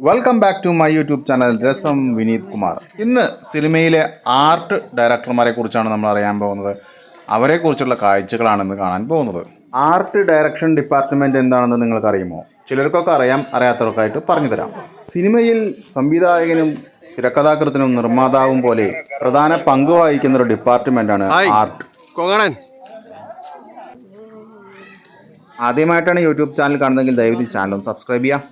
Welcome back to my YouTube channel Rasam Vineeth Kumar. ഇന്ന് സിനിമയിലെ art ഡയറക്ടർമാരെ കുറിച്ചാണ് നമ്മൾ അറിയാൻ പോകുന്നത്. അവരെക്കുറിച്ചുള്ള കാഴ്ചകളാണ് ഇന്ന് കാണാൻ പോകുന്നത്. ആർട്ട് ഡയറക്ഷൻ ഡിപ്പാർട്ട്മെന്റ് എന്താണെന്ന് നിങ്ങൾക്ക് അറിയുമോ ചിലർക്കൊക്കെ അറിയാം അറിയാത്തവർക്കായിട്ട് പറഞ്ഞു തരാം. സിനിമയിൽ സംവിധായകനും തിരക്കഥാകൃത്തിനും നിർമ്മാതാവും പോലെ പ്രധാന പങ്ക് വഹിക്കുന്ന ഒരു ഡിപ്പാർട്ട്മെന്റാണ് ആർട്ട്. ആദ്യമായിട്ടാണ് യൂട്യൂബ് ചാനൽ കാണുന്നതെങ്കിൽ ദയവായി ചാനലും സബ്സ്ക്രൈബ് ചെയ്യാം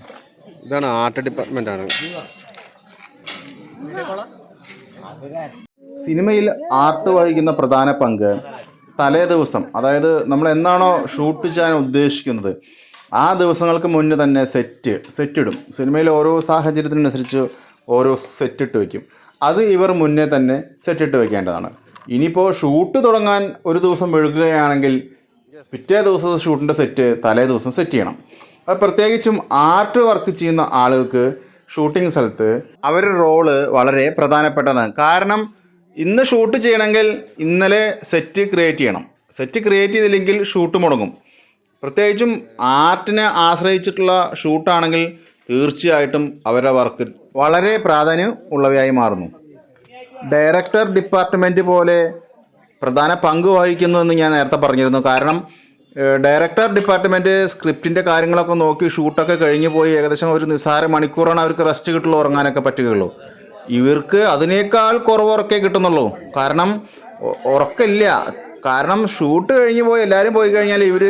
ഇതാണ് ആർട്ട് ഡിപ്പാർട്ട്മെന്റ് ആണ്. സിനിമയിൽ ആർട്ട് വഹിക്കുന്ന പ്രധാന പങ്ക് തലേ ദിവസം. അതായത് നമ്മൾ എന്നാണോ ഷൂട്ട് ചെയ്യാൻ ഉദ്ദേശിക്കുന്നത് ആ ദിവസങ്ങൾക്ക് മുന്നേ തന്നെ സെറ്റ് സെറ്റ് ഇടും. സിനിമയിൽ ഓരോ സാഹചര്യത്തിനനുസരിച്ച് ഓരോ സെറ്റ് ഇട്ട് വയ്ക്കും അത് ഇവർ മുന്നേ തന്നെ സെറ്റ് ഇട്ട് വെക്കേണ്ടതാണ്. ഇനിയിപ്പോൾ ഷൂട്ട് തുടങ്ങാൻ ഒരു ദിവസം വഴുകുകയാണെങ്കിൽ പിറ്റേ ദിവസത്തെ ഷൂട്ടിന്റെ സെറ്റ് തലേ ദിവസം സെറ്റ് ചെയ്യണം. അത് പ്രത്യേകിച്ചും ആർട്ട് വർക്ക് ചെയ്യുന്ന ആളുകൾക്ക് ഷൂട്ടിംഗ് സ്ഥലത്ത് അവരുടെ റോൾ വളരെ പ്രധാനപ്പെട്ടതാണ്. കാരണം ഇന്ന് ഷൂട്ട് ചെയ്യണമെങ്കിൽ ഇന്നലെ സെറ്റ് ക്രിയേറ്റ് ചെയ്യണം. സെറ്റ് ക്രിയേറ്റ് ചെയ്തില്ലെങ്കിൽ ഷൂട്ട് മുടങ്ങും. പ്രത്യേകിച്ചും ആർട്ടിനെ ആശ്രയിച്ചിട്ടുള്ള ഷൂട്ടാണെങ്കിൽ തീർച്ചയായിട്ടും അവരുടെ വർക്ക് വളരെ പ്രാധാന്യം ഉള്ളവയായി മാറുന്നു. ഡയറക്ടർ ഡിപ്പാർട്ട്മെന്റ് പോലെ പ്രധാന പങ്ക് വഹിക്കുന്നു എന്ന് ഞാൻ നേരത്തെ പറഞ്ഞിരുന്നു. കാരണം ഡയറക്ടർ ഡിപ്പാർട്ട്മെന്റ് സ്ക്രിപ്റ്റിന്റെ കാര്യങ്ങളൊക്കെ നോക്കി ഷൂട്ടൊക്കെ കഴിഞ്ഞു പോയി ഏകദേശം ഒരു നിസ്സാര മണിക്കൂറാണ് അവർക്ക് റെസ്റ്റ് കിട്ടുള്ളൂ ഉറങ്ങാനൊക്കെ പറ്റുകയുള്ളൂ. ഇവർക്ക് അതിനേക്കാൾ കുറവ് ഉറക്കേ കിട്ടുന്നുള്ളൂ. കാരണം ഉറക്കമില്ല. കാരണം ഷൂട്ട് കഴിഞ്ഞു പോയി എല്ലാവരും പോയി കഴിഞ്ഞാൽ ഇവർ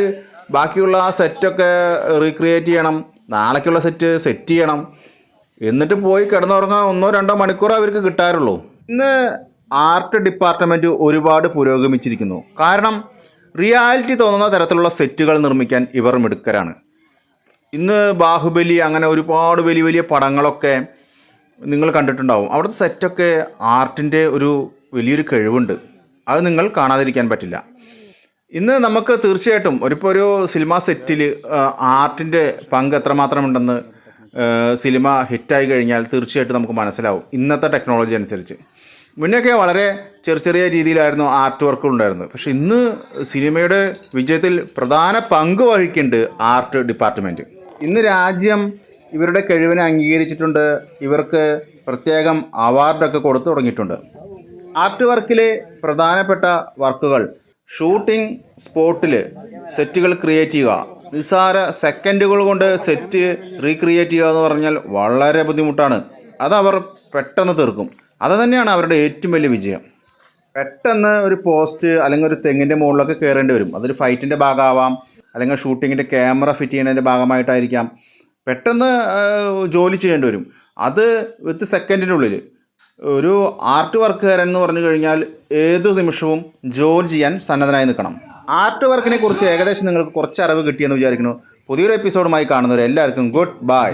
ബാക്കിയുള്ള ആ സെറ്റൊക്കെ റീക്രിയേറ്റ് ചെയ്യണം. നാളേക്കുള്ള സെറ്റ് സെറ്റ് ചെയ്യണം. എന്നിട്ട് പോയി കിടന്നുറങ്ങാൻ ഒന്നോ രണ്ടോ മണിക്കൂറോ അവർക്ക് കിട്ടാറുള്ളൂ. ഇന്ന് ആർട്ട് ഡിപ്പാർട്ട്മെന്റ് ഒരുപാട് പുരോഗമിച്ചിരിക്കുന്നു. കാരണം റിയാലിറ്റി തോന്നുന്ന തരത്തിലുള്ള സെറ്റുകൾ നിർമ്മിക്കാൻ ഇവർ മിടുക്കരാണ്. ഇന്ന് ബാഹുബലി അങ്ങനെ ഒരുപാട് വലിയ വലിയ പടങ്ങളൊക്കെ നിങ്ങൾ കണ്ടിട്ടുണ്ടാവും. അവിടുത്തെ സെറ്റൊക്കെ ആർട്ടിന്റെ ഒരു വലിയൊരു കഴിവുണ്ട്. അത് നിങ്ങൾ കാണാതിരിക്കാൻ പറ്റില്ല. ഇന്ന് നമുക്ക് തീർച്ചയായിട്ടും ഒരിപ്പോൾ ഒരു സിനിമ സെറ്റിൽ ആർട്ടിന്റെ പങ്ക് എത്രമാത്രമുണ്ടെന്ന് സിനിമ ഹിറ്റായി കഴിഞ്ഞാൽ തീർച്ചയായിട്ടും നമുക്ക് മനസ്സിലാവും. ഇന്നത്തെ ടെക്നോളജി അനുസരിച്ച്. മുന്നൊക്കെ വളരെ ചെറിയ ചെറിയ രീതിയിലായിരുന്നു ആർട്ട് വർക്കുകൾ ഉണ്ടായിരുന്നത്. പക്ഷെ ഇന്ന് സിനിമയുടെ വിജയത്തിൽ പ്രധാന പങ്ക് വഹിക്കുന്നുണ്ട് ആർട്ട് ഡിപ്പാർട്ട്മെന്റ് ഇന്ന് രാജ്യം ഇവരുടെ കഴിവിനെ അംഗീകരിച്ചിട്ടുണ്ട്. ഇവർക്ക് പ്രത്യേകം അവാർഡൊക്കെ കൊടുത്തു തുടങ്ങിയിട്ടുണ്ട്. ആർട്ട് വർക്കിലെ പ്രധാനപ്പെട്ട വർക്കുകൾ ഷൂട്ടിംഗ് സ്പോട്ടിൽ സെറ്റുകൾ ക്രിയേറ്റ് ചെയ്യുക. നിസ്സാര സെക്കൻഡുകൾ കൊണ്ട് സെറ്റ് റീക്രിയേറ്റ് ചെയ്യുക എന്ന് പറഞ്ഞാൽ വളരെ ബുദ്ധിമുട്ടാണ്. അതവർ പെട്ടെന്ന് തീർക്കും. അത് തന്നെയാണ് അവരുടെ ഏറ്റവും വലിയ വിജയം. പെട്ടെന്ന് ഒരു പോസ്റ്റ് അല്ലെങ്കിൽ ഒരു തെങ്ങിന്റെ മുകളിലൊക്കെ കയറേണ്ടി വരും. അതൊരു ഫൈറ്റിന്റെ ഭാഗമാവാം അല്ലെങ്കിൽ ഷൂട്ടിങ്ങിന്റെ ക്യാമറ ഫിറ്റ് ചെയ്യുന്നതിന്റെ ഭാഗമായിട്ടായിരിക്കാം. പെട്ടെന്ന് ജോലി ചെയ്യേണ്ടി വരും. അത് വിത്ത് സെക്കൻഡിനുള്ളിൽ ഒരു ആർട്ട് വർക്കുകാരൻ എന്ന് പറഞ്ഞു കഴിഞ്ഞാൽ ഏതു നിമിഷവും ജോലി ചെയ്യാൻ സന്നദ്ധനായി നിൽക്കണം. ആർട്ട് വർക്കിനെ കുറിച്ച് ഏകദേശം നിങ്ങൾക്ക് കുറച്ച് അറിവ് കിട്ടിയെന്ന് വിചാരിക്കുന്നു. പുതിയൊരു എപ്പിസോഡുമായി കാണുന്നവർ എല്ലാവർക്കും ഗുഡ് ബൈ.